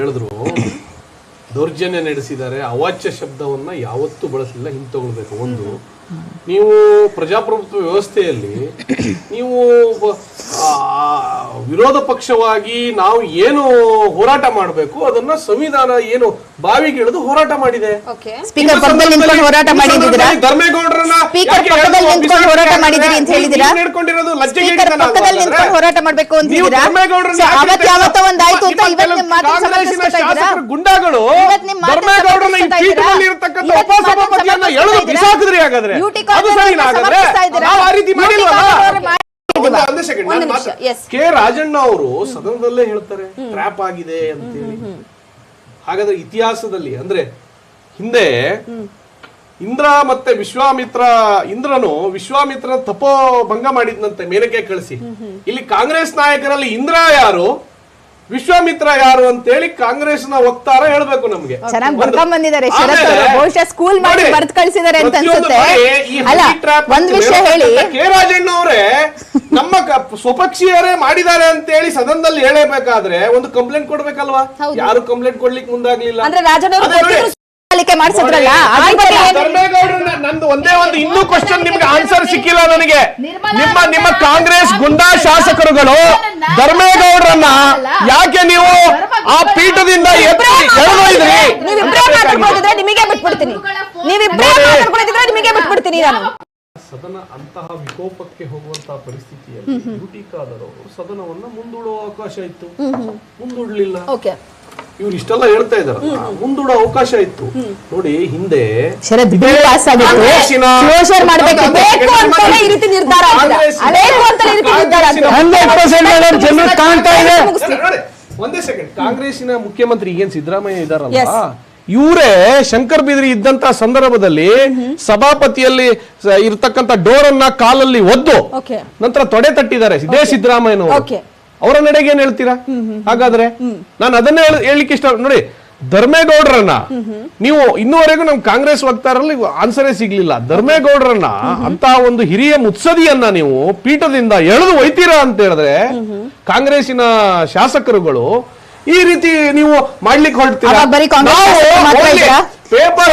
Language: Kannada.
ಹೇಳಿದ್ರು ದೌರ್ಜನ್ಯ ನಡೆಸಿದ್ದಾರೆ ಅವಾಚ್ಯ ಶಬ್ದವನ್ನ ಯಾವತ್ತೂ ಬಳಸಲಿಲ್ಲ ಹಿಂತಗೊಳ್ಬೇಕು. ಒಂದು ನೀವು ಪ್ರಜಾಪ್ರಭುತ್ವ ವ್ಯವಸ್ಥೆಯಲ್ಲಿ ನೀವು ವಿರೋಧ ಪಕ್ಷವಾಗಿ ನಾವು ಏನು ಹೋರಾಟ ಮಾಡಬೇಕು ಅದನ್ನ ಸಂವಿಧಾನ ಏನು ಬಾವಿಗಿಳಿದು ಹೋರಾಟ ಮಾಡಿದೆ. ಧರ್ಮೇಗೌಡರನ್ನ ಹೋರಾಟ ಮಾಡಿದ್ದೀರಿ ಅಂತ ಕಾಂಗ್ರೆಸ್ಸಿನ? ಶಾಸಕರು ಗುಂಡಾಗಳು ಧರ್ಮೇಗೌಡರನ್ನ ಈ ಪೀಠದಲ್ಲಿ ಉಪಸಭಾಪತಿಯನ್ನ ಎಳೆದು ಬಿಸಾಕಿದ್ರಿ ಹಾಗಾದ್ರೆ. ಅದು ನಾವು ಆ ರೀತಿ ಮಾಡಿಲ್ವಲ್ಲ. ಕೆ ರಾಜಣ್ಣ ಅವರು ಸದನದಲ್ಲೇ ಹೇಳ್ತಾರೆ ಟ್ರ್ಯಾಪ್ ಆಗಿದೆ ಅಂತೇಳಿ. ಹಾಗಾದ್ರೆ ಇತಿಹಾಸದಲ್ಲಿ ಅಂದ್ರೆ ಹಿಂದೆ ಇಂದ್ರ ಮತ್ತೆ ವಿಶ್ವಾಮಿತ್ರ ಇಂದ್ರನು ವಿಶ್ವಾಮಿತ್ರ ತಪೋ ಭಂಗ ಮಾಡಿದ್ನಂತೆ ಮೇಲಕ್ಕೆ ಕಳಿಸಿ. ಇಲ್ಲಿ ಕಾಂಗ್ರೆಸ್ ನಾಯಕರಲ್ಲಿ ಇಂದ್ರ ಯಾರು? ವಿಶ್ವಾಮಿತ್ರ ಯಾರು ಅಂತ ಹೇಳಿ ಕಾಂಗ್ರೆಸ್ನ ವಕ್ತಾರ ಹೇಳ್ಬೇಕು ನಮ್ಗೆ. ಚೆನ್ನಾಗಿ ಬರ್ಕೊಂಡ್ ಬಂದಿದ್ದಾರೆ. ಶರತ್ ಅವರು ಬಹುಶಃ ಸ್ಕೂಲ್ ಮಾಡಿ ಬರ್ತ್ ಕಳ್ಸಿದ್ದಾರೆ ಅಂತ ಅನ್ಸುತ್ತೆ. ಅಲ್ಲ ಒಂದ್ ವಿಷಯ ಹೇಳಿ. ಕೆ ರಾಜಣ್ಣ ಅವರೇ ನಮ್ಮ ಸ್ವಪಕ್ಷೀಯರೇ ಮಾಡಿದ್ದಾರೆ ಅಂತೇಳಿ ಸದನದಲ್ಲಿ ಹೇಳಬೇಕಾದ್ರೆ ಒಂದು ಕಂಪ್ಲೇಂಟ್ ಕೊಡ್ಬೇಕಲ್ವಾ? ಯಾರು ಕಂಪ್ಲೇಂಟ್ ಕೊಡ್ಲಿಕ್ಕೆ ಮುಂದಾಗ್ಲಿಲ್ಲ. ಅಂದ್ರೆ ಅವರು ಪಾಲಿಕೆ ಮಾಡ್ಸಿದ್ರಲ್ಲ ನಂದು ಒಂದೇ ಒಂದು ಇನ್ನೂ ಕ್ವಶನ್ ನಿಮ್ಗೆ ಆನ್ಸರ್ ಸಿಕ್ಕಿಲ್ಲ ನನಗೆ. ನಿಮ್ಮ ನಿಮ್ಮ ಕಾಂಗ್ರೆಸ್ ಗುಂಡಾ ಶಾಸಕರುಗಳು ಧರ್ಮೇಗೌಡ್ರನ್ನ ಯಾಕೆ ನೀವು ಆ ಪೀಠದಿಂದ ಎತ್ತಿ ಎಳೆದೊಯ್ದ್ರಿ ನೀವಿಬ್ರೇ ಮಾತಾಡ್ಕೊಂಡಿದ್ರೆ ನಿಮಗೆ ಬಿಟ್ಬಿಡ್ತೀನಿ. ನೀವಿಬ್ರೇ ಮಾತಾಡ್ಕೊಂಡಿದ್ರೆ ನಿಮಗೆ ಬಿಟ್ಬಿಡ್ತೀನಿ ನಾನು. ಸದನ ಅಂತಹ ವಿಕೋಪಕ್ಕೆ ಹೋಗುವಂತಹ ಪರಿಸ್ಥಿತಿಯಲ್ಲಿ ಯುಟಿಕಾದರವರು ಸದನವನ್ನ ಮುಂದೂಡುವ ಅವಕಾಶ ಇತ್ತು. ಮುಂದೂಡ್ಲಿಲ್ಲ. ಓಕೆ. ಇವ್ರು ಇಷ್ಟೆಲ್ಲ ಹೇಳ್ತಾ ಇದಾರ ಮುಂದೂಡೋ ಅವಕಾಶ ಇತ್ತು. ನೋಡಿ ಹಿಂದೆ ಕಾಂಗ್ರೆಸ್ಸಿನ- ಹಂಡ್ರೆಡ್ ಪರ್ಸೆಂಟ್ ಜನರು ಕಾಣ್ತಾ ಇದೆ. ಒಂದೇ ಸೆಕೆಂಡ್ ಕಾಂಗ್ರೆಸ್ಸಿನ ಮುಖ್ಯಮಂತ್ರಿ ಏನ್ ಸಿದ್ದರಾಮಯ್ಯ ಇದಾರಲ್ಲ. ಇವರೇ ಶಂಕರ್ ಬಿದ್ರಿ ಇದ್ದಂತ ಸಂದರ್ಭದಲ್ಲಿ ಸಭಾಪತಿಯಲ್ಲಿ ಇರ್ತಕ್ಕಂತ ಡೋರ್ ಅನ್ನ ಕಾಲಲ್ಲಿ ಒದ್ದು ನಂತರ ತೊಡೆ ತಟ್ಟಿದ್ದಾರೆ ಇದೇ ಸಿದ್ದರಾಮಯ್ಯನವರು. ಅವರ ನಡೆಗೆ ಏನ್ ಹೇಳ್ತೀರಾ? ಹಾಗಾದ್ರೆ ನಾನು ಅದನ್ನೇ ಹೇಳ್- ಹೇಳ್ಲಿಕ್ಕೆ ಇಷ್ಟ ನೋಡಿ ಧರ್ಮೇಗೌಡರನ್ನ. ನೀವು ಇನ್ನೂವರೆಗೂ ನಮ್ ಕಾಂಗ್ರೆಸ್ ವಕ್ತಾರಲ್ಲಿ ಆನ್ಸರೇ ಸಿಗ್ಲಿಲ್ಲ. ಧರ್ಮೇಗೌಡರನ್ನ ಅಂತ ಒಂದು ಹಿರಿಯ ಮುತ್ಸದಿಯನ್ನ ನೀವು ಪೀಠದಿಂದ ಎಳೆದು ಒಯ್ತೀರಾ ಅಂತ ಹೇಳಿದ್ರೆ ಕಾಂಗ್ರೆಸ್ಸಿನ ಶಾಸಕರುಗಳು ಈ ರೀತಿ ನೀವು ಮಾಡ್ಲಿಕ್ಕೆ ಹೊರಡ್ತೀರಾ? ಪೇಪರ್